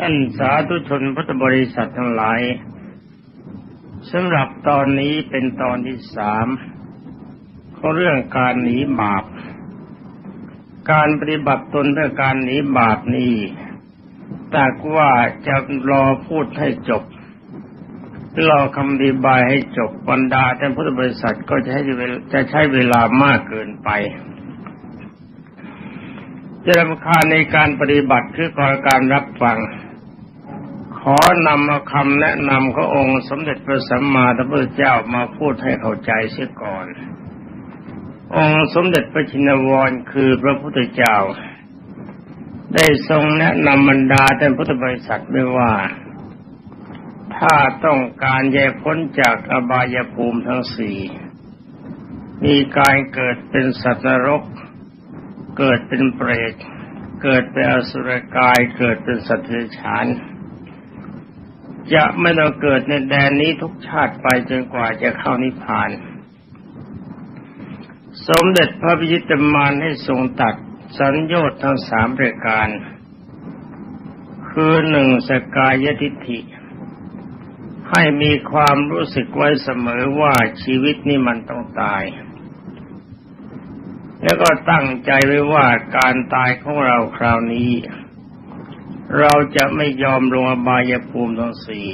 ท่านสาธุชนพุทธบริษัททั้งหลายสำหรับตอนนี้เป็นตอนที่สามของเรื่องการหนีบาป การปฏิบัติตนเพื่อการหนีบาปนี้แต่ว่าจะรอพูดให้จบรอคำอธิบายให้จบบรรดาท่านพุทธบริษัทก็จะให้จะใช้เวลามากเกินไปจะรำคาญในการปฏิบัติคือการรับฟัง อนำเอาคำแนะนำขององค์สมเด็จพระสัมมาสัมพุทธเจ้ามาพูดให้เข้าใจเสียก่อน องค์สมเด็จพระชินวรคือพระพุทธเจ้า ได้ทรงแนะนำบรรดาท่านพุทธบริษัทไว้ว่า ถ้าต้องการแยกพ้นจากอบายภูมิทั้งสี่มีการเกิดเป็นสัตว์นรก เกิดเป็นเปรต เกิดเป็นอสุรกาย เกิดเป็นสัตว์เดรัจฉาน จะไม่ต้องเกิดในแดนนี้ทุกชาติไปจนกว่าจะเข้านิพพาน สมเด็จพระพิจิตรมานให้ทรงตัดสัญญาทั้งสามประการ คือหนึ่งสกายทิฏฐิ ให้มีความรู้สึกไว้เสมอว่าชีวิตนี้มันต้องตาย แล้วก็ตั้งใจไว้ว่าการตายของเราคราวนี้ เราจะไม่ยอมลงอบายภูมิทั้งสี่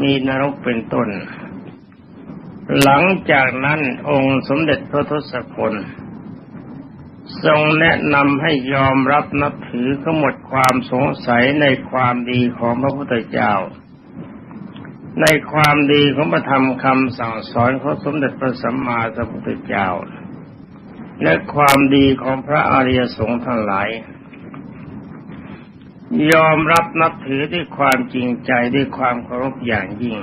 มีนรกเป็นต้น หลังจากนั้นองค์สมเด็จพระทศพลทรงแนะนำให้ยอมรับนับถือขหมดความสงสัยในความดีของพระพุทธเจ้า ในความดีของพระธรรมคำสั่งสอนของสมเด็จพระสัมมาสัมพุทธเจ้า และความดีของพระอริยสงฆ์ทั้งหลาย ยอมรับนับถือด้วยความจริงใจด้วยความเคารพอย่างยิ่ง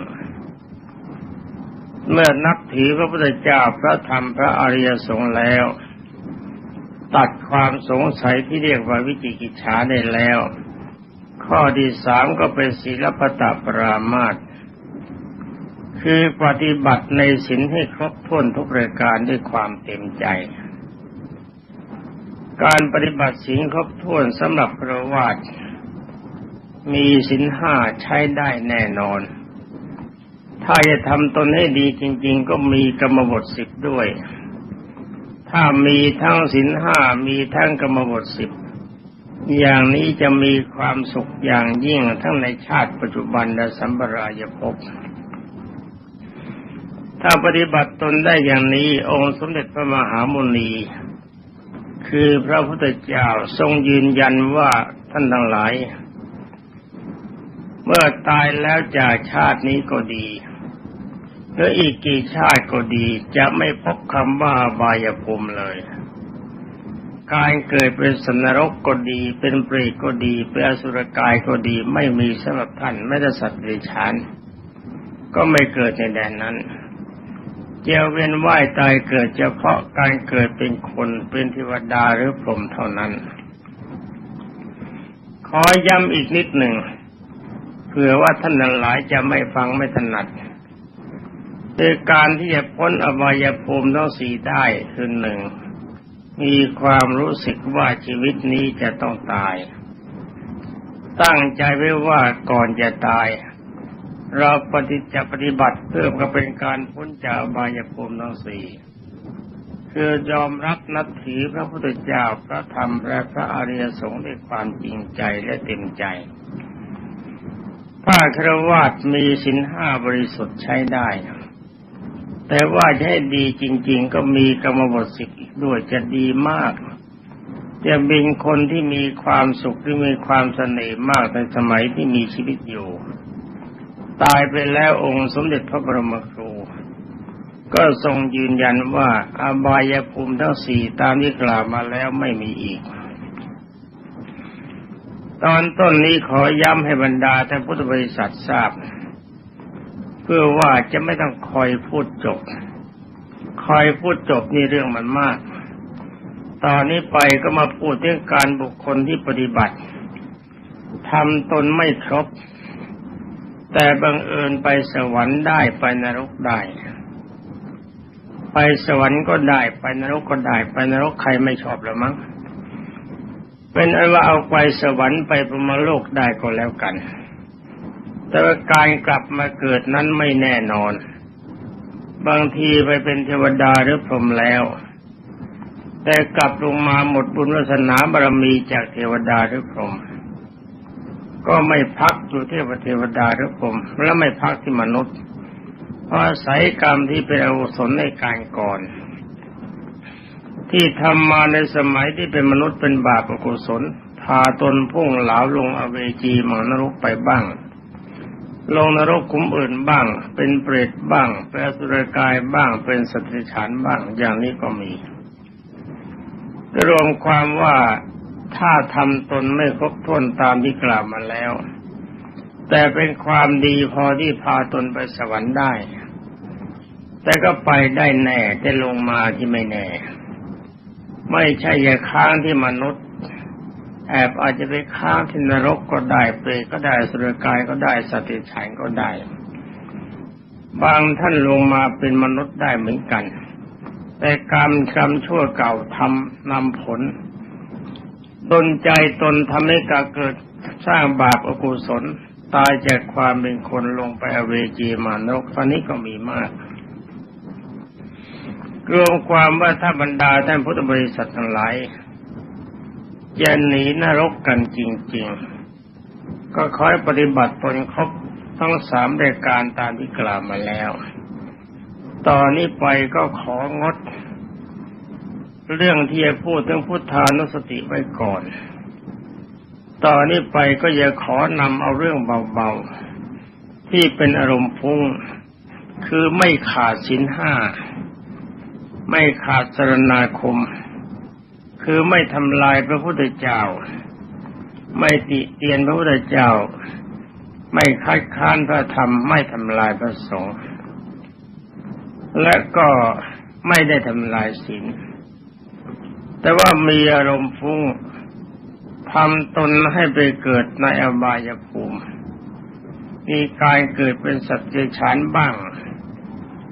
เมื่อนับถือพระพุทธเจ้าพระธรรมพระอริยสงฆ์แล้ว ตัดความสงสัยที่เรียกว่าวิจิกิจฉาได้แล้ว ข้อที่สามก็เป็นศีลปตปรามาตคือปฏิบัติในศีลให้ครบถ้วนทุกประการด้วยความเต็มใจการปฏิบัติศีลครบถ้วนสำหรับพระวาด มีศีลห้าใช้ได้แน่นอน ถ้าจะทำตนให้ดีจริง ๆ ก็มีกรรมบทสิบด้วย ถ้ามีทั้งศีลห้ามีทั้งกรรมบทสิบอย่างนี้จะมีความสุขอย่างยิ่งทั้งในชาติปัจจุบันและสัมปรายภพถ้าปฏิบัติตนได้อย่างนี้องค์สมเด็จพระมหามุนี คือพระพุทธเจ้าทรงยืนยันว่าท่านทั้งหลาย เมื่อตายแล้วจากชาตินี้ก็ดีหรืออีกกี่ชาติก็ดี จะไม่พบคำว่าบายภูมิเลย การเกิดเป็นสนรกก็ดี เป็นเปรตก็ดี เป็นอสุรกายก็ดี ไม่มีสำหรับท่านไม่ได้สัตว์เดรัจฉานก็ไม่เกิดในแดนนั้นเจียวเวียนว่ายตายเกิดเฉพาะการเกิดเป็นคนเป็นเทวดาหรือพรหมเท่านั้น ขอย้ำอีกนิดหนึ่ง ผื่อว่าท่านหลายจะไม่ฟังไม่ถนัดคือการที่จะพ้นอบายภูมิทั้งสี่ได้คือหนึ่ง มีความรู้สึกว่าชีวิตนี้จะต้องตาย ตั้งใจไว้ว่าก่อนจะตาย เราปฏิจะปฏิบัติเพื่อก็เป็นการพ้นจากอบายภูมิทั้งสี่คือยอมรับนับถือพระพุทธเจ้าพระธรรมและพระอริยสงฆ์ด้วยความจริงใจและเต็มใจ ถ้าครวาสมีสินห้าบริสุทธิ์ใช้ได้ แต่ว่าจะให้ดีจริง ๆ ก็มีกรรมบทสิกด้วยจะดีมาก จะเป็นคนที่มีความสุขที่มีความเสน่ห์มากในสมัยที่มีชีวิตอยู่ ตายไปแล้วองค์สมเด็จพระบรมครู ก็ทรงยืนยันว่า อบายภูมิทั้งสี่ตามที่กล่าวมาแล้วไม่มีอีก ตอนต้นนี้ขอย้ำให้บรรดาท่านพุทธบริษัททราบ เพื่อว่าจะไม่ต้องคอยพูดจบ คอยพูดจบนี่เรื่องมันมาก ตอนนี้ไปก็มาพูดเรื่องการบุคคลที่ปฏิบัติทำตนไม่ครบ แต่บังเอิญไปสวรรค์ได้ไปนรกได้ ไปสวรรค์ก็ได้ไปนรกก็ได้ ไปนรกใครไม่ชอบหรือมั้ง เป็นอันว่าเอาไปสวรรค์ไปพรหมโลกได้ก็แล้วกัน แต่ว่าการกลับมาเกิดนั้นไม่แน่นอน บางทีไปเป็นเทวดาหรือพรหมแล้ว แต่กลับลงมาหมดบุญวาสนาบารมีจากเทวดาหรือพรหมก็ไม่พักอยู่เทพเทวดาหรือพรหมและไม่พักที่มนุษย์เพราะอาศัยกรรมที่เป็นอกุศลในการก่อน ที่ทำมาในสมัยที่เป็นมนุษย์เป็นบาปอกุศลพาตนพุ่งหลาวลงอเวจีมานรกไปบ้าง ลงนรกคุ้มอื่นบ้าง เป็นเปรตบ้าง เป็นสุรกายบ้าง เป็นสัตว์ฉานบ้าง อย่างนี้ก็มีรวมความว่าถ้าทำตนไม่ครบถ้วนตามที่กล่าวมาแล้ว แต่เป็นความดีพอที่พาตนไปสวรรค์ได้ แต่ก็ไปได้แน่แต่ลงมาที่ไม่แน่ ไม่ใช่อย่าค้างที่มนุษย์ แอบอาจจะไปค้างที่นรกก็ได้เปรตก็ได้สุรกายก็ได้สติฉันก็ได้ บางท่านลงมาเป็นมนุษย์ได้เหมือนกัน แต่กรรมกรรมชั่วเก่าทำนำผลดนใจตนทำให้กาเกิดสร้างบาปอกุศล ตายจากความเป็นคนลงไปอเวจีมานรกตอนนี้ก็มีมาก รวมความว่าถ้าบรรดาท่านพุทธบริษัททั้งหลายจะหนีนรกกันจริง ๆ ก็คอยปฏิบัติตนครบทั้งสามรายการตามที่กล่าวมาแล้ว ตอนนี้ไปก็ของด เรื่องที่จะพูดถึงพุทธานุสติไว้ก่อน ตอนนี้ไปก็อย่าขอนำเอาเรื่องเบาๆ ที่เป็นอารมณ์ฟุ้งคือไม่ขาดสินห้า ไม่ขาดสรณาคม คือไม่ทำลายพระพุทธเจ้า ไม่ติเตียนพระพุทธเจ้า ไม่คัดค้านพระธรรม ไม่ทำลายพระสงฆ์และก็ไม่ได้ทำลายศีลแต่ว่ามีอารมณ์ฟุ้งทำตนให้ไปเกิดในอบายภูมิ มีกายเกิดเป็นสัตว์เดรัจฉานบ้าง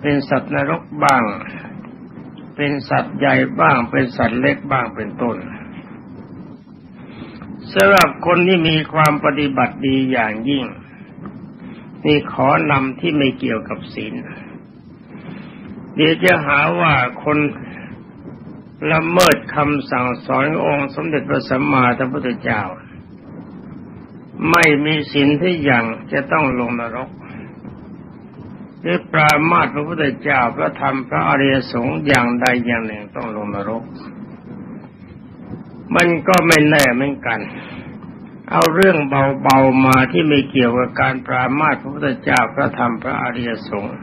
เป็นสัตว์นรกบ้าง เป็นสัตว์ใหญ่บ้าง เป็นสัตว์เล็กบ้างเป็นต้นสำหรับคนที่มีความปฏิบัติดีอย่างยิ่งนี่ขอนำที่ไม่เกี่ยวกับศีลเดี๋ยวจะหาว่าคนละเมิดคำสั่งสอนองค์สมเด็จพระสัมมาสัมพุทธเจ้า ไม่มีศีลที่อย่างจะต้องลงนรก หรือปรามาสพระพุทธเจ้าพระธรรมพระอริยสงฆ์อย่างใดอย่างหนึ่งต้องลงนรก มันก็ไม่แน่เหมือนกัน เอาเรื่องเบาๆมาที่ไม่เกี่ยวกับการปรามาสพระพุทธเจ้าพระธรรมพระอริยสงฆ์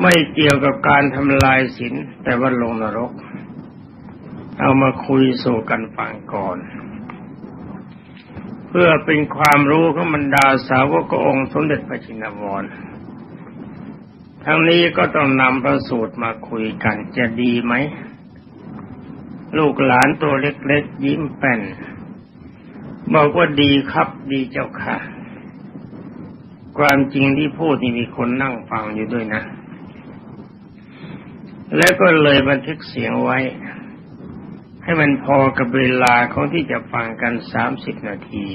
ไม่เกี่ยวกับการทำลายศีลแต่ว่าลงนรก เอามาคุยสู่กันฟังก่อนเพื่อเป็นความรู้ของบรรดาสาวกองค์สมเด็จพระจินวร ทั้งนี้ก็ต้องนำพระสูตรมาคุยกันจะดีไหม ลูกหลานตัวเล็กๆ ยิ้มแป้น บอกว่าดีครับดีเจ้าค่ะ ความจริงที่พูดนี่มีคนนั่งฟังอยู่ด้วยนะ แล้วก็เลยบันทึกเสียงไว้ ให้มันพอกับเวลาของที่จะฟังกันสามสิบนาที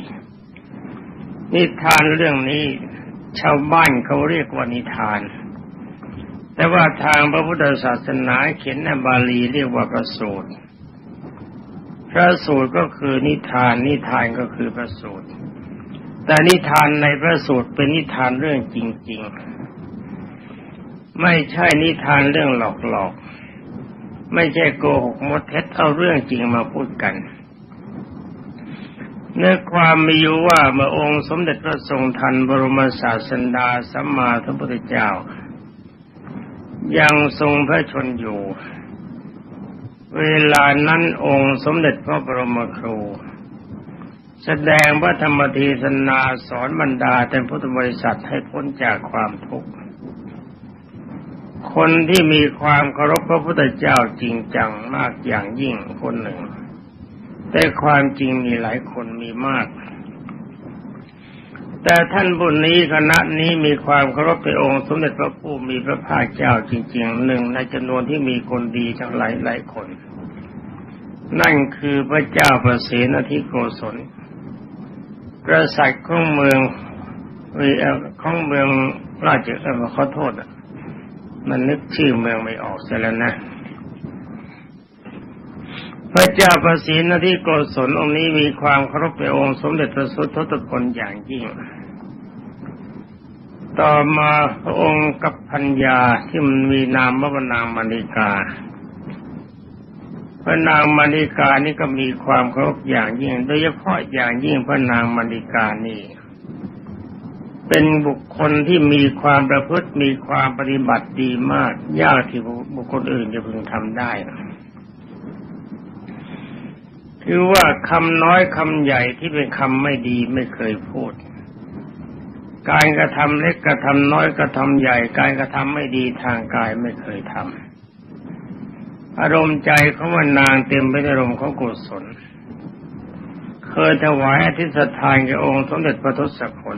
นิทานเรื่องนี้ชาวบ้านเขาเรียกว่านิทาน แต่ว่าทางพระพุทธศาสนาเขียนในบาลีเรียกว่าพระสูตร พระสูตรก็คือนิทาน นิทานก็คือพระสูตร แต่นิทานในพระสูตรเป็นนิทานเรื่องจริง ๆ ไม่ใช่นิทานเรื่องหลอกหลอกไม่ใช่โกหกมดเท็จเอาเรื่องจริงมาพูดกันเนื้อความมีอยู่ว่าเมื่อองค์สมเด็จพระทรงทันบรมศาสดาสัมมาสัมพุทธเจ้า ยังทรงพระชนอยู่ เวลานั้นองค์สมเด็จพระบรมครู แสดงพระธรรมเทศนาสอนบรรดาแต่พุทธบริษัทให้พ้นจากความทุกข์ คนที่มีความเคารพพระพุทธเจ้าจริงจังมากอย่างยิ่งคนหนึ่ง แต่ความจริงมีหลายคนมีมาก แต่ท่านบุญนี้คณะนี้มีความเคารพในองค์สมเด็จพระผู้มีพระภาคเจ้าจริงๆหนึ่งในจำนวนที่มีคนดีทั้งหลายหลายคน นั่นคือพระเจ้าประเสนทิโกศลกษัตริย์ของเมืองเอ่อของเมืองราชเออขอโทษอะมันนึกชื่อเมืองไม่ออกเสียแล้วนะ พระเจ้าประสินทิโกศลองค์นี้มีความเคารพในองค์สมเด็จพระสุทธพลอย่างยิ่ง ต่อมาองค์กับพัญญาที่มันมีนามว่าพระนางมณิกาพระนางมณิกานี่ก็มีความเคารพอย่างยิ่ง โดยเฉพาะอย่างยิ่งพระนางมณิกานี่เป็นบุคคลที่มีความประพฤติมีความปฏิบัติดีมาก ยากที่บุคคลอื่นจะพึงทำได้ คือว่าคำน้อยคำใหญ่ที่เป็นคำไม่ดีไม่เคยพูด การกระทำเล็กกระทำน้อยกระทำใหญ่ การกระทำไม่ดีทางกายไม่เคยทำอารมณ์ใจของว่านางเต็มไปด้วยอารมณ์ของกุศลเคยถวายอธิษฐานแก่องค์สมเด็จพระทศกุล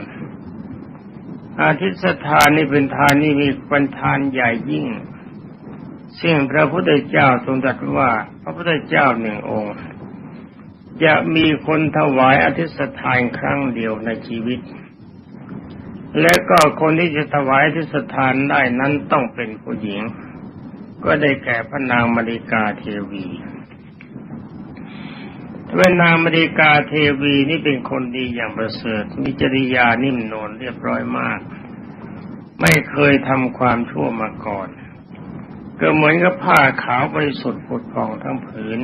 อาทิษฐานนี่เป็นทานนี่มีป็นทานใหญ่ยิ่ง ซึ่งพระพุทธเจ้าทรงตรัสว่า พระพุทธเจ้าหนึ่งองค์ จะมีคนถวายอธิษฐานครั้งเดียวในชีวิต และก็คนที่จะถวายอธิษฐานได้นั้นต้องเป็นผู้หญิง ก็ได้แก่พระนางมริกาเทวีพระนางมริกาเทวีนี่เป็นคนดีอย่างประเสริฐมีจริยานิ่มนวลเรียบร้อยมาก ไม่เคยทำความชั่วมาก่อน ก็เหมือนกับผ้าขาวบริสุทธิ์ผุดผ่องทั้งผืน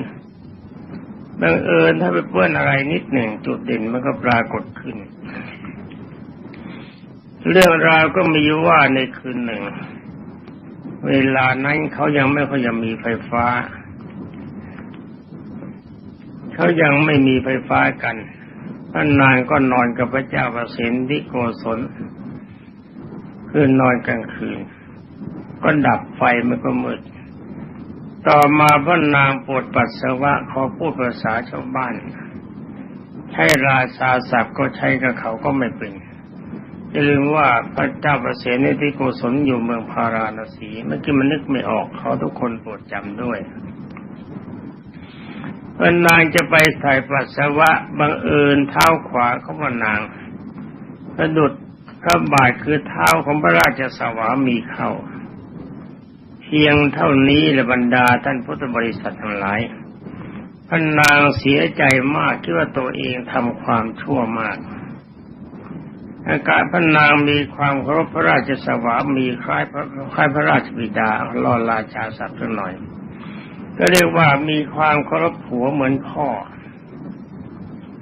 บังเอิญถ้าไปเปื้อนอะไรนิดหนึ่งจุดเด่นมันก็ปรากฏขึ้น เรื่องราวก็มีว่าในคืนหนึ่ง เวลานั้นเขายังไม่ค่อยจะมีไฟฟ้า เขายังไม่มีไฟฟ้ากันท่านนางก็นอนกับพระเจ้าประสิทธิโกศลคืนนอนกลางคืน ก็ดับไฟมันก็มืด ต่อมาพระนางปวดปัสสาวะขอพูดภาษาชาวบ้านใช้ราชาศัพท์ก็ใช้กับเขาก็ไม่เป็นอย่าลืมว่าพระเจ้าประเสนิธิโกศลอยู่เมืองพาราณสีเมื่อกี้มันนึกไม่ออกเขาทุกคนโปรดจำด้วยเมื่อนางจะไปถ่ายปัสสาวะบังเอิญเท้าขวาเขาว่านางสะดุดพระบาทคือเท้าของพระราชสวามีเข้า เพียงเท่านี้ละบรรดาท่านพุทธบริษัททั้งหลายพระนางเสียใจมากคิดว่าตัวเองทำความชั่วมาก อาการพระนางมีความเคารพพระราชสวามีคล้ายพระคล้ายพระราชบิดารอราชาศัพท์สักหน่อย ก็เรียกว่ามีความเคารพผัวเหมือนพ่อ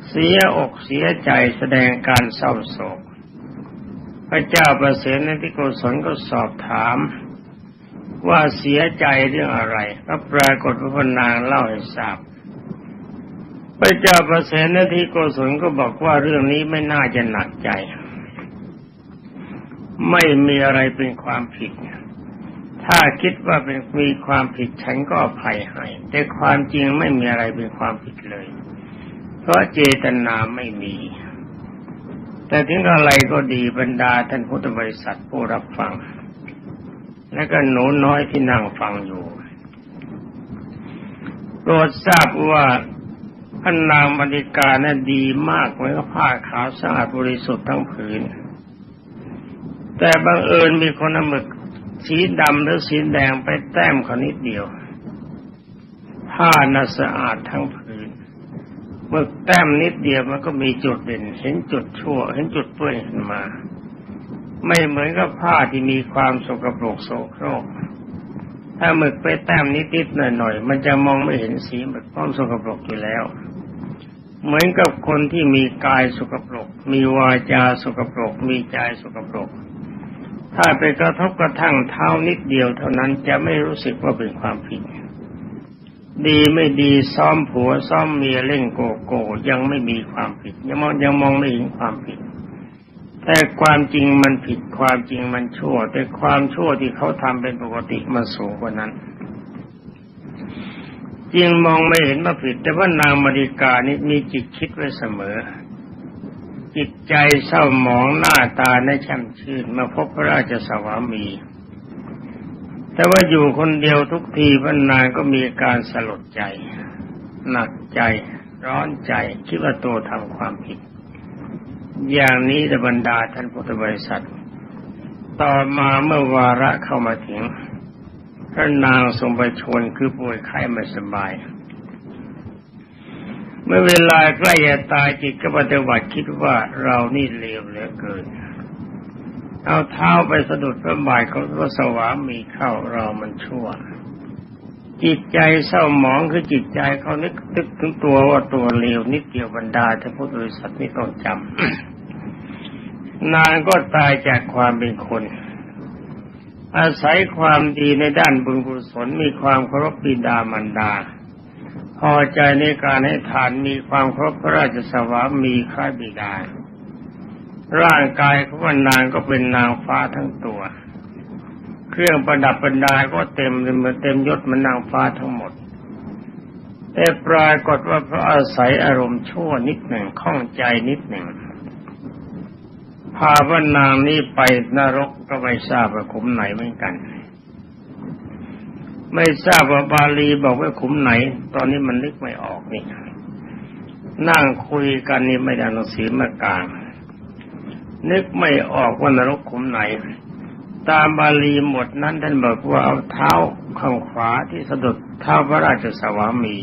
เสียอกเสียใจแสดงการเศร้าโศก พระเจ้าประเสริฐในที่โกศลก็สอบถาม ว่าเสียใจเรื่องอะไรก็ปรากฏว่าพนางเล่าให้ทราบพระเจ้าประเสนที่โกศลก็บอกว่าเรื่องนี้ไม่น่าจะหนักใจ ไม่มีอะไรเป็นความผิด ถ้าคิดว่าเป็นมีความผิดฉันก็อภัยให้แต่ความจริงไม่มีอะไรเป็นความผิดเลย เพราะเจตนาไม่มี แต่ถึงอะไรก็ดีบรรดาท่านพุทธบริษัทผู้รับฟัง และก็หนูน้อยที่นั่งฟังอยู่โปรดทราบว่าพระนางมณิการนั้นดีมากเหมือนผ้าขาวสะอาดบริสุทธิ์ทั้งผืน แต่บังเอิญมีคนหมึกสีดำหรือสีแดงไปแต้มเขานิดเดียว ผ้าน่ะสะอาดทั้งผืนหมึกแต้มนิดเดียวมันก็มีจุดเด่น เห็นจุดชั่ว เห็นจุดเปื้อนขึ้นมา ไม่เหมือนกับผ้าที่มีความสกปรกโสโครก ถ้าหมึกไปแต้มนิดๆหน่อยๆมันจะมองไม่เห็นสีหมึกเพราะสกปรกอยู่แล้ว เหมือนกับคนที่มีกายสกปรก มีวาจาสกปรก มีใจสกปรก ถ้าไปกระทบกระทั่งเท้านิดเดียวเท่านั้นจะไม่รู้สึกว่าเป็นความผิด ดีไม่ดีซ้อมผัวซ้อมเมียเล่นโกโก้ยังไม่มีความผิดยังมองยังมองไม่เห็นความผิด แต่ความจริงมันผิดความจริงมันชั่ว แต่ความชั่วที่เขาทำเป็นปกติมันสูงกว่านั้นจริงมองไม่เห็นว่าผิด แต่ว่านางมาริกานี่มีจิตคิดไว้เสมอ จิตใจเศร้าหมองหน้าตาในช่ำชื่นมาพบพระราชสวามี แต่ว่าอยู่คนเดียวทุกทีพระนางก็มีการสลดใจ หนักใจ ร้อนใจคิดว่าตัวทำความผิด อย่างนี้จะบรรดาท่านพุทธบริษัท ต่อมาเมื่อวาระเข้ามาถึงพระนางทรงไปชนคือป่วยไข้ไม่สบาย เมื่อเวลาใกล้จะตายจิตก็ปฏิวัติคิดว่าเรานี่เลวเหลือเกิน เอาเท้าไปสะดุดพระบาทของพระสวามีเข้าเรามันชั่ว จิตใจเศร้าหมองคือจิตใจเขานึกตึกถึงตัวว่าตัวเลวนิดเดียวบรรดาท่านพุทธบริษัทนี่ต้องจำนางก็ตายจากความเป็นคน อาศัยความดีในด้านบุญกุศลมีความเคารพบิดามารดา พอใจในการให้ทานมีความเคารพพระราชสวามีคล้ายบิดา ร่างกายของมันนางก็เป็นนางฟ้าทั้งตัว เครื่องประดับบรรดาก็เต็มเลยมันเต็มยศมันนางฟ้าทั้งหมด แต่ปรากฏว่าเพราะอาศัยอารมณ์ชั่วนิดหนึ่งข้องใจนิดหนึ่งพาว่านางนี้ไปนรกก็ไม่ทราบว่าขุมไหนเหมือนกัน ไม่ทราบว่าบาลีบอกว่าขุมไหน ตอนนี้มันนึกไม่ออกนี่นั่งคุยกันนี่ไม่ได้หนังสือมากลาง นึกไม่ออกว่านรกขุมไหน ตามบาลีหมดนั้นท่านบอกว่าเอาเท้าข้างขวาที่สะดุดเท้าพระราชสวามี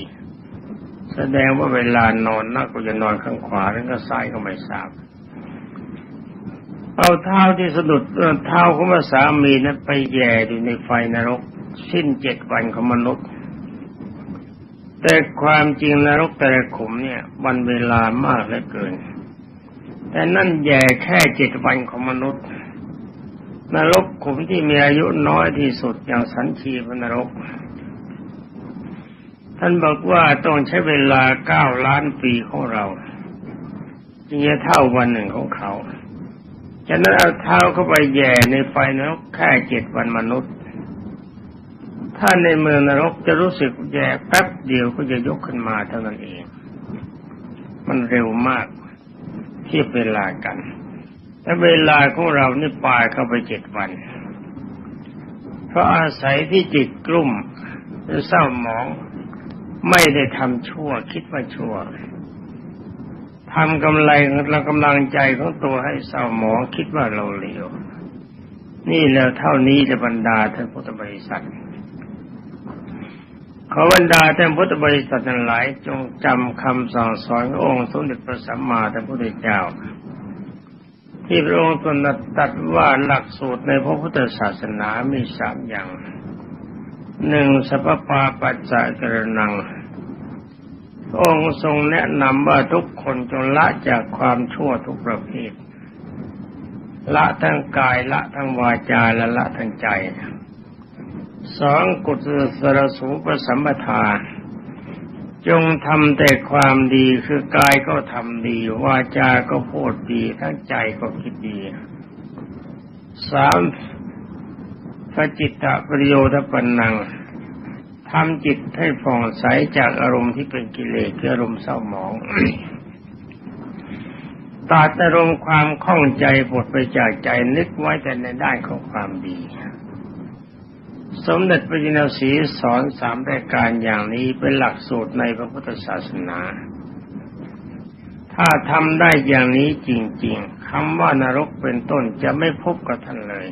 แสดงว่าเวลานอนนักก็จะนอนข้างขวาแล้วก็ซ้ายก็ไม่ทราบเอาเท้าที่สะดุดเท้าของพระสามีนั้นไปแย่อยู่ในไฟนรก สิ้นเจ็ดวันของมนุษย์ แต่ความจริงนรกแต่ละขุมเนี่ยวันเวลามากเหลือเกิน แต่นั่นแย่แค่เจ็ดวันของมนุษย์ นรกขุมที่มีอายุน้อยที่สุดอย่างสันชีพนรก ท่านบอกว่าต้องใช้เวลาเก้าล้านปีของเราจึงจะเท่าวันหนึ่งของเขา ฉะนั้นเอาเท้าเข้าไปแย่ในไฟนรกแค่เจ็ดวันมนุษย์ ถ้าในเมืองนรกจะรู้สึกแย่แป๊บเดียวก็จะยกขึ้นมาเท่านั้นเอง มันเร็วมากเทียบเวลากัน และเวลาของเรานี่ปายเข้าไปเจ็ดวัน เพราะอาศัยที่จิตกลุ่มหรือเศร้าหมอง ไม่ได้ทำชั่วคิดว่าชั่วทำกำไรเรากำลังใจของตัวให้เศร้าหมองคิดว่าเราเลวนี่แล้วเท่านี้จะบรรดาท่านพุทธบริษัทขอบรรดาท่านพุทธบริษัททั้งหลายจงจำคำสั่งสอนขององค์สมเด็จพระสัมมาสัมพุทธเจ้า ที่พระองค์ตรัสตัดว่าหลักสูตรในพระพุทธศาสนามีสามอย่างหนึ่งสัพพาปัจจัยกระนังองค์ทรงแนะนำว่าทุกคนจงละจากความชั่วทุกประเภท ละทั้งกายละทั้งวาจาและละทั้งใจสองกุศลสรสูปสัมปทา จงทำแต่ความดีคือกายก็ทำดีวาจาก็พูดดีทั้งใจก็คิดดีสามพระจิตตประโยชน์ปันนังทำจิตให้ผ่องใสจากอารมณ์ที่เป็นกิเลสคืออารมณ์เศร้าหมองตัดอารมณ์ความข้องใจบดไปจากใจนึกไว้แต่ในด้านของความดี สมเด็จพระจินสีสอนสามรายการอย่างนี้เป็นหลักสูตรในพระพุทธศาสนา ถ้าทำได้อย่างนี้จริง ๆคำว่านรกเป็นต้นจะไม่พบกับท่านเลย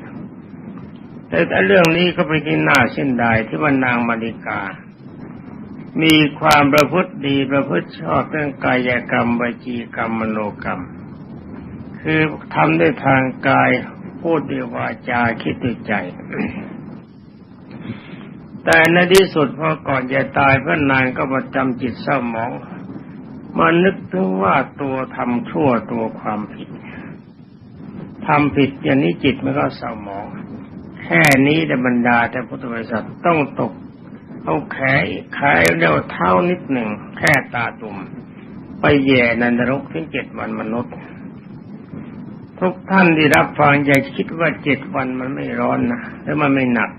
แต่เรื่องนี้ก็เป็นที่น่าเส้นใดที่ว่านางมาริกา มีความประพฤติดีประพฤติชอบเรื่องกายกรรมวจีกรรมมโนกรรม คือทำด้วยทางกายพูดด้วยวาจาคิดด้วยใจ แต่ในที่สุดพอก่อนจะตายพระนางก็มาจำจิตเศร้าหมองมานึกถึงว่าตัวทำชั่วตัวความผิดทำผิดอย่างนี้จิตมันก็เศร้าหมอง แค่นี้แต่บรรดาแต่พุทธบริษัทต้องตก เอาแขนขายเรียวเท้านิดหนึ่งแค่ตาตุ่มไปแย่นันรกถึงเจ็ดวันมนุษย์ ทุกท่านที่รับฟังอย่าคิดว่าเจ็ดวันมันไม่ร้อนนะแล้วมันไม่หนัก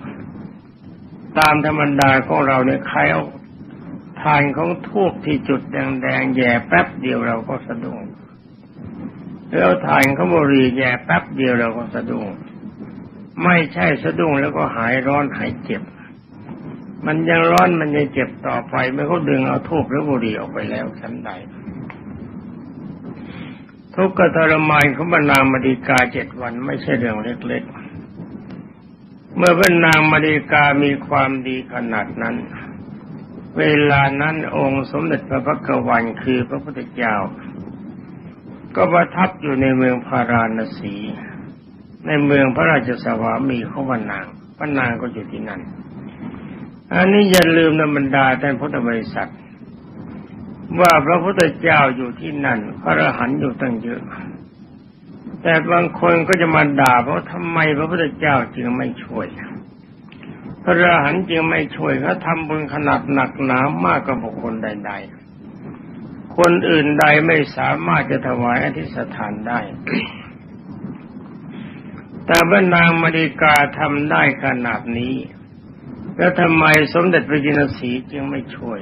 ตามธรรมดาของเราเนี่ยใครเอาทานของทูบที่จุดแดงๆแย่แป๊บเดียวเราก็สะดุ้งแล้วทานขบุรีแย่แป๊บเดียวเราก็สะดุ้งไม่ใช่สะดุ้งแล้วก็หายร้อนหายเจ็บ มันยังร้อนมันยังเจ็บต่อไปไม่เขาดึงเอาทูบหรือบุหรี่ออกไปแล้วชั้นใดทุกข์กทรมานของบรรนามาดีกาเจ็ดวันไม่ใช่เรื่องเล็กๆ เมื่อบรรนางมาดีกามีความดีขนาดนั้น เวลานั้นองค์สมเด็จพระพักวันคือพระพุทธเจ้า ก็ประทับอยู่ในเมืองพาราณสี ในเมืองพระราชสวามีของบรรนางบรรนางก็อยู่ที่นั่น อันนี้อย่าลืมนะบรรดาท่านพุทธบริษัท ว่าพระพุทธเจ้าอยู่ที่นั่น พระอรหันต์อยู่ตั้งเยอะ แต่บางคนก็จะมาด่าเพราะทำไมพระพุทธเจ้าจึงไม่ช่วย พระอรหันต์จึงไม่ช่วยเขาทำบุญขนาดหนักหนามากกว่าบุคคลใด ๆ คนอื่นใดไม่สามารถจะถวายอธิษฐานได้แต่บรรนางมณีกาทำได้ขนาดนี้ แล้วทำไมสมเด็จพระจินสีจึงไม่ช่วย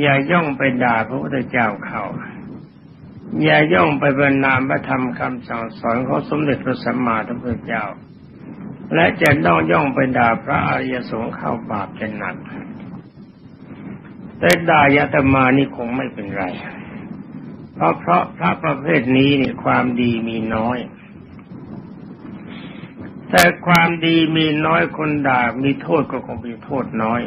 อย่าย่องไปด่าพระพุทธเจ้าเขา อย่าย่องไปบรรนามพระธรรมคำสั่งสอนของสมเด็จพระสัมมาสัมพุทธเจ้า และจะต้องย่องไปด่าพระอริยสงฆ์เข้าบาปจะหนัก แต่ด่ายาตมานี่คงไม่เป็นไร เพราะเพราะพระประเภทนี้นี่ความดีมีน้อย แต่ความดีมีน้อยคนด่ามีโทษก็คงมีโทษน้อย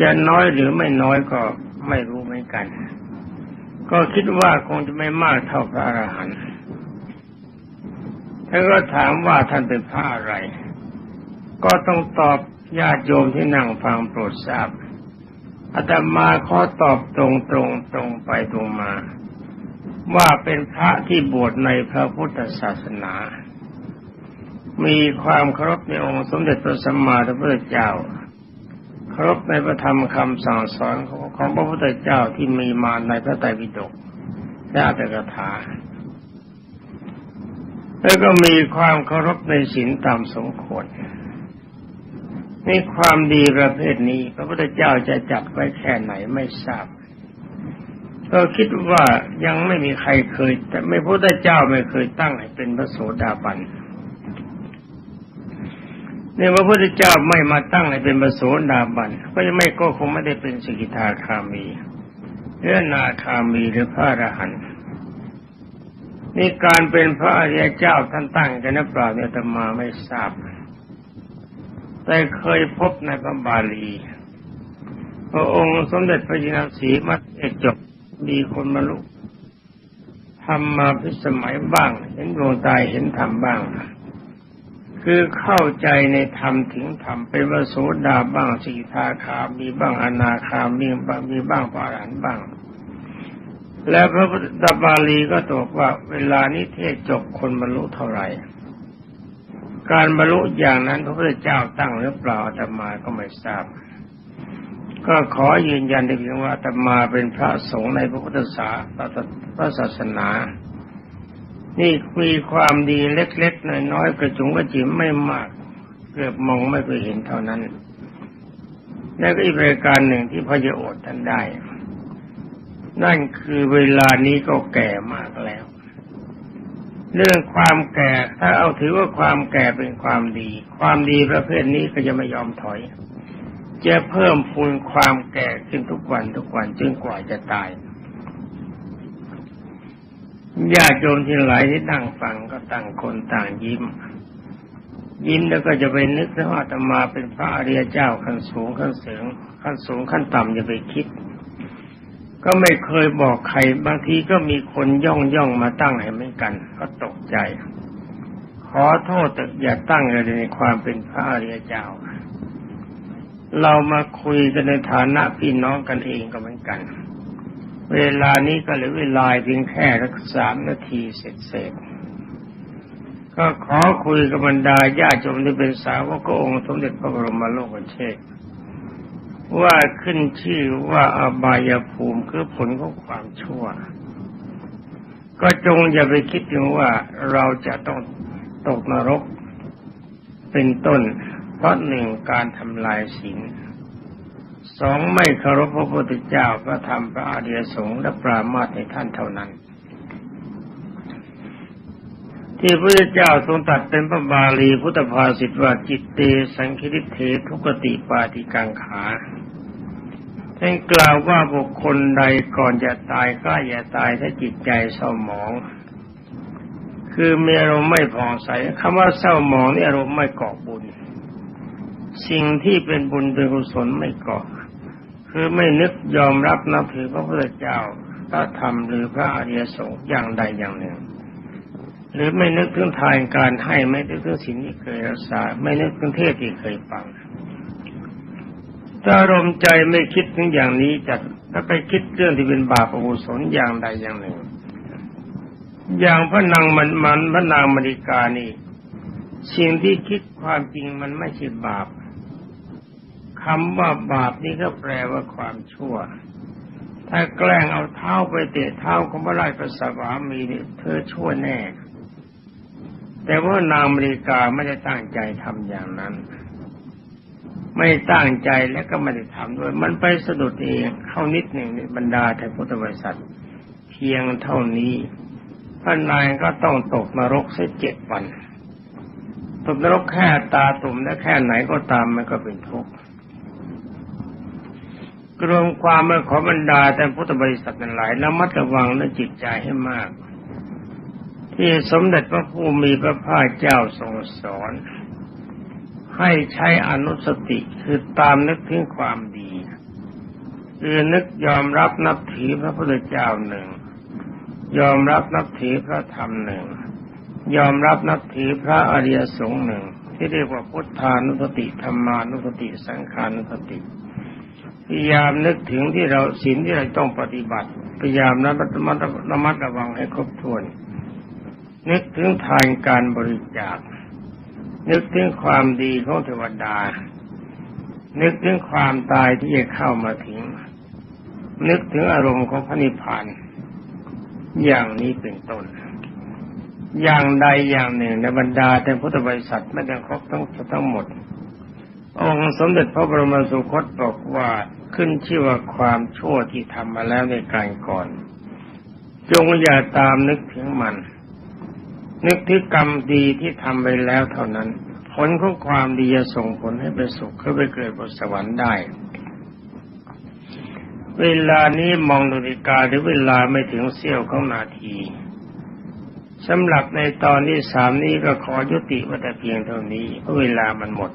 จะน้อยหรือไม่น้อยก็ไม่รู้เหมือนกัน ก็คิดว่าคงจะไม่มากเท่าพระอรหันต์ท่านก็ถามว่าท่านเป็นพระอะไร ก็ต้องตอบญาติโยมที่นั่งฟังโปรดทราบอาตมาขอตอบตรงตรงตรงไปตรงมา ว่าเป็นพระที่บวชในพระพุทธศาสนา มีความเคารพในองค์สมเด็จพระสัมมาสัมพุทธเจ้า เคารพในพระธรรมคำสั่งสอนของพระพุทธเจ้าที่มีมาในพระไตรปิฎกและอัตถกถา แล้วก็มีความเคารพในศีลตามสมควรนี่ความดีประเภทนี้ พระพุทธเจ้าจะจัดไว้แค่ไหนไม่ทราบก็คิดว่ายังไม่มีใครเคย แต่ไม่พระพุทธเจ้าไม่เคยตั้งให้เป็นพระโสดาบันเเนี่ยพระพุทธเจ้าไม่มาตั้งให้เป็นพระโสดาบันก็ยังไม่ก็คงไม่ได้เป็นสกิทาคามีหรือนาคามีหรือพระอรหันต์นี่การเป็นพระอริยเจ้าท่านตั้งกันนะเปล่าเนี่ยธรรมาไม่ทราบ แต่เคยพบในพระบาลี พระองค์สมเด็จพระจินสีมัดเอกจบมีคนมาลุทำมาพิสมัยบ้าง เห็นดวงตายเห็นธรรมบ้าง คือเข้าใจในธรรมถึงธรรมเป็นวโสดาบ้างสีทาคามีบ้างอนาคามีบ้างมีบ้างปารันบ้าง แล้วพระพุทธบาลีก็ตกว่าเวลานี้เทศจบคนบรรลุเท่าไหร่ การบรรลุอย่างนั้นพระพุทธเจ้าตั้งหรือเปล่าอาตมาก็ไม่ทราบ ก็ขอยืนยันได้เพียงว่าอาตมาเป็นพระสงฆ์ในพระพุทธศาสพระศาสนา นี่มีความดีเล็กๆน้อยๆกระจุงกระจิ๋มไม่มาก เกือบมองไม่เคยเห็นเท่านั้น แล้วก็อีกรายการหนึ่งที่พระเยาอดท่านได้ นั่นคือเวลานี้ก็แก่มากแล้ว เรื่องความแก่ถ้าเอาถือว่าความแก่เป็นความดี ความดีประเภทนี้ก็จะไม่ยอมถอย จะเพิ่มพูนความแก่ขึ้นทุกวันทุกวันจนกว่าจะตาย ญาติโยมที่หลายที่นั่งฟังก็ต่างคนต่างยิ้ม ยิ้มแล้วก็จะไปนึกว่าอาตมาเป็นพระอริยเจ้าขั้นสูงขั้นเสูงขั้นสูงขั้นต่ำอย่าไปคิด ก็ไม่เคยบอกใครบางทีก็มีคนย่องย่องมาตั้งให้เหมือนกัน ก็ตกใจ ขอโทษแต่อย่าตั้งเลยในความเป็นพระอริยเจ้า เรามาคุยกันในฐานะพี่น้องกันเองก็เหมือนกัน เวลานี้ก็เหลือเวลาเพียงแค่สักสามนาทีเสร็จเสร็จก็ขอคุยกับบรรดาญาติโยมที่เป็นสาวกองค์สมเด็จพระบรมโลกเชษว่าขึ้นชื่อว่าอบายภูมิคือผลของความชั่ว ก็จงอย่าไปคิดถึงว่าเราจะต้องตกนรกเป็นต้น เพราะหนึ่งการทำลายศีล สองไม่เคารพพระพุทธเจ้าพระธรรมพระอริยสงฆ์และปรามาสในท่านเท่านั้น ที่พระพุทธเจ้าทรงตรัสเป็นพระบาลีพุทธภาษิตว่าจิตเตสังคิริเททุกติปาติกังขาท่านกล่าวว่าบุคคลใดก่อนจะตายก็อย่าตายถ้าจิตใจเศร้าหมอง คือมีอารมณ์ไม่ผ่องใสคำว่าเศร้าหมองนี่อารมณ์ไม่เกาะบุญ สิ่งที่เป็นบุญเป็นกุศลไม่เกาะ คือไม่นึกยอมรับนับถือพระพุทธเจ้าพระธรรมหรือพระอริยสงฆ์อย่างใดอย่างหนึ่ง หรือไม่นึกถึงทานการให้ไม่นึกถึงสิ่งที่เคยรักษา ไม่นึกถึงเทศที่เคยฟังถ้าอารมณ์ใจไม่คิดถึงอย่างนี้จะถ้าไปคิดเรื่องที่เป็นบาปอกุศลอย่างใดอย่างหนึ่ง อย่างพระนางมันมันพระนางมริกานี่สิ่งที่คิดความจริงมันไม่ใช่บาป คำว่าบาปนี่ก็แปลว่าความชั่ว ถ้าแกล้งเอาเท้าไปเตะเท้าของพระราชสวามีนี่เธอชั่วแน่ แต่ว่านางมริกาไม่ได้ตั้งใจทำอย่างนั้น ไม่ตั้งใจและก็ไม่ได้ทำด้วย มันไปสะดุดเองเข้านิดหนึ่งในบรรดาแต่พุทธบริษัท เพียงเท่านี้พระนายก็ต้องตกนรกสักเจ็ดวันตกนรกแค่ตาตุ่มและแค่ไหนก็ตามมันก็เป็นทุกข์ รวมความมาขอบรรดาแต่พุทธบริษัทนั้นหลายแล้วมัดระวังและจิตใจให้มาก ที่สมเด็จพระผู้มีพระภาคเจ้าทรงสอน ให้ใช้อนุสติคือตามนึกถึงความดีคือนึกยอมรับนับถือพระพุทธเจ้าหนึ่ง ยอมรับนับถือพระธรรมหนึ่ง ยอมรับนับถือพระอริยสงฆ์หนึ่ง ที่เรียกว่าพุทธานุสติธรรมานุสติสังขานุสติ พยายามนึกถึงที่เราศีลที่เราต้องปฏิบัติ พยายามระมัดระมัดระวังให้ครบถ้วน นึกถึงทานการบริจาค นึกถึงความดีของเทวดา นึกถึงความตายที่จะเข้ามาถึง นึกถึงอารมณ์ของพระนิพพานอย่างนี้เป็นต้น อย่างใดอย่างหนึ่งในบรรดาแต่พุทธบริษัทไม่ได้ครบทั้งทั้งหมดองค์สมเด็จพระบรมสุคตบอกว่า ขึ้นชื่อว่าความชั่วที่ทำมาแล้วในการก่อน จงอย่าตามนึกถึงมัน นึกถึงกรรมดีที่ทำไปแล้วเท่านั้น ผลของความดีจะส่งผลให้ไปสุขขึ้นไปเกิดบนสวรรค์ได้ เวลานี้มองนาฬิกาหรือเวลาไม่ถึงเสี้ยวของนาทีสำหรับในตอนที่สามนี้ก็ขอยุติว่าแต่เพียงเท่านี้เพราะเวลามันหมด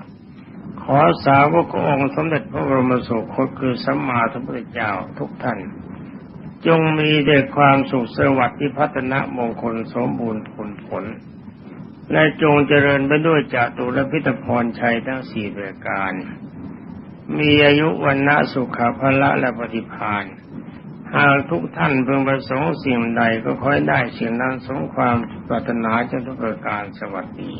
ขอสาวกองค์สมเด็จพระบรมสุคตคือสัมมาสัมพุทธเจ้าทุกท่าน จงมีแต่ความสุขสวัสดิ์ที่พัฒนามงคลสมบูรณ์ผลผล และจงเจริญไปด้วยจตุรพิธพรชัยทั้งสี่ประการ มีอายุวันนะสุขภละและปฏิพานหากทุกท่านเพิ่งประสงค์สิ่งใดก็ค่อยได้สิ่งนั้นสมความปรารถนาจนทุกประการสวัสดี